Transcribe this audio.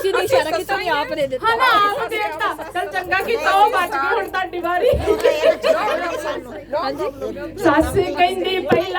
ਤੁਸੀਂ ਨਹੀਂ ਇਸ਼ਾਰਾ ਕੀਤਾ ਨਹੀਂ ਆਪ ਦੇ ਦਿੱਤਾ। ਹਾਂ ਮੈਂ ਆਪ ਦੇਤਾ। ਚਲ ਚੰਗਾ ਕੀਤਾ ਉਹ ਬਚ ਗਈ ਹੁਣ ਤੁਹਾਡੀ ਵਾਰੀ। ਹਾਂਜੀ। ਸੱਸ ਕਹਿੰਦੀ ਪਈ